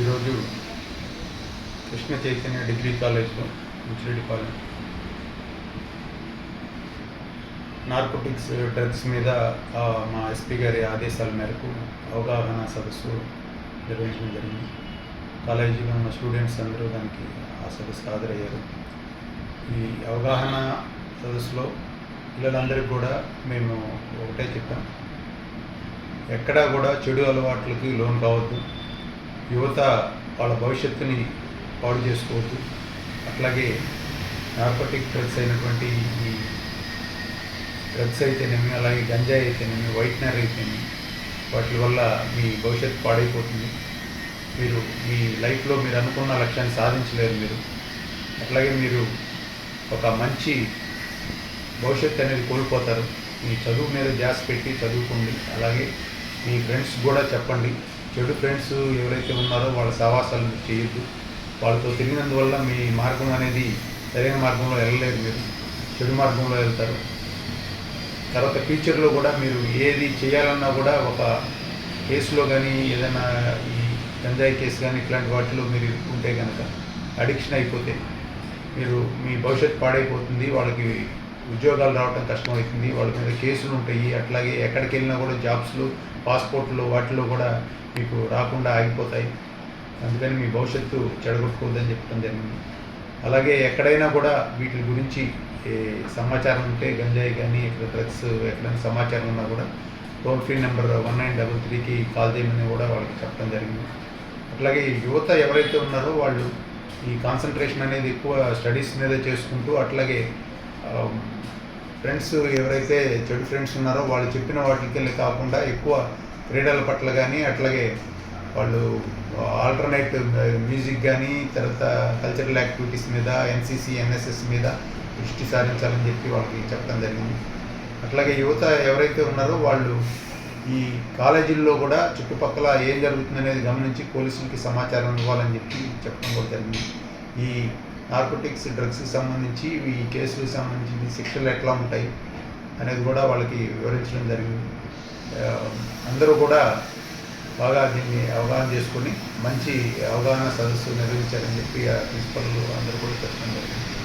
ఈరోజు కృష్ణ చైతన్య డిగ్రీ కాలేజ్లో Muchireddypalem narcotics drugs మీద మా ఎస్పీ గారి ఆదేశాల మేరకు అవగాహన సదస్సు నిర్వహించడం జరిగింది. కాలేజీలో ఉన్న స్టూడెంట్స్ అందరూ దానికి ఆ సదస్సుకు హాజరయ్యారు. ఈ అవగాహన సదస్సులో పిల్లలందరికీ కూడా మేము ఒకటే చెప్పాం. ఎక్కడా కూడా చెడు అలవాట్లకి లోన్ కావద్దు. యువత వాళ్ళ భవిష్యత్తుని పాడు చేసుకోవద్దు. అట్లాగే నార్కోటిక్ డ్రగ్స్ అయినటువంటి ఈ డ్రగ్స్ అయితేనేమి అలాగే గంజాయి అయితేనేమి వైట్నర్ అయితేనేమి వాటి వల్ల మీ భవిష్యత్తు పాడైపోతుంది. మీరు మీ లైఫ్లో మీరు అనుకున్న లక్ష్యాన్ని సాధించలేరు మీరు. అట్లాగే మీరు ఒక మంచి భవిష్యత్తు అనేది కోల్పోతారు. మీ చదువు మీద ధ్యాస పెట్టి చదువుకోండి. అలాగే మీ ఫ్రెండ్స్ కూడా చెప్పండి. చెడు ఫ్రెండ్స్ ఎవరైతే ఉన్నారో వాళ్ళ సహవాసాలు మీరు చేయొద్దు. వాళ్ళతో తిరిగినందువల్ల మీ మార్గం అనేది సరైన మార్గంలో వెళ్ళలేరు మీరు. చెడు మార్గంలో వెళ్తారు. తర్వాత ఫ్యూచర్లో కూడా మీరు ఏది చేయాలన్నా కూడా ఒక కేసులో కానీ ఏదైనా ఈ గంజాయి కేసు కానీ ఇట్లాంటి వాటిలో మీరు ఉంటే కనుక అడిక్షన్ అయిపోతే మీరు మీ భవిష్యత్తు పాడైపోతుంది. వాళ్ళకి ఉద్యోగాలు రావడం కష్టమవుతుంది. వాళ్ళ మీద కేసులు ఉంటాయి. అట్లాగే ఎక్కడికి వెళ్ళినా కూడా జాబ్స్లు పాస్పోర్ట్లు వాటిలో కూడా మీకు రాకుండా ఆగిపోతాయి. అందుకని మీ భవిష్యత్తు చెడగొట్టుకోవద్దని చెప్పడం జరిగింది. అలాగే ఎక్కడైనా కూడా వీటి గురించి సమాచారం ఉంటే గంజాయి కానీ ఇక్కడ డ్రగ్స్ ఎక్కడైనా సమాచారం ఉన్నా కూడా toll free number one nine double త్రీకి కాల్ చేయమని కూడా వాళ్ళకి చెప్పడం జరిగింది. అట్లాగే యువత ఎవరైతే ఉన్నారో వాళ్ళు ఈ కాన్సన్ట్రేషన్ అనేది ఎక్కువ స్టడీస్ మీద చేసుకుంటూ అట్లాగే ఫ్రెండ్స్ ఎవరైతే చెడు ఫ్రెండ్స్ ఉన్నారో వాళ్ళు చెప్పిన వాటికెళ్ళి కాకుండా ఎక్కువ క్రీడల పట్ల కానీ అట్లాగే వాళ్ళు ఆల్టర్నేట్ మ్యూజిక్ కానీ తర్వాత కల్చరల్ యాక్టివిటీస్ మీద ఎన్సీసీ ఎన్ఎస్ఎస్ మీద దృష్టి సారించాలని చెప్పి వాళ్ళకి చెప్పడం జరిగింది. అట్లాగే యువత ఎవరైతే ఉన్నారో వాళ్ళు ఈ కాలేజీల్లో కూడా చుట్టుపక్కల ఏం జరుగుతుందనేది గమనించి పోలీసులకి సమాచారం ఇవ్వాలని చెప్పి చెప్పడం కూడా జరిగింది. ఈ నార్కోటిక్స్ డ్రగ్స్కి సంబంధించి ఈ కేసులకు సంబంధించి శిక్షలు ఎట్లా ఉంటాయి అనేది కూడా వాళ్ళకి వివరించడం జరిగింది. అందరూ కూడా బాగా దీన్ని అవగాహన చేసుకొని మంచి అవగాహన సదస్సు నిర్వహించారని చెప్పి ఆ ప్రిన్సిపల్ అందరూ కూడా చెప్పడం జరిగింది.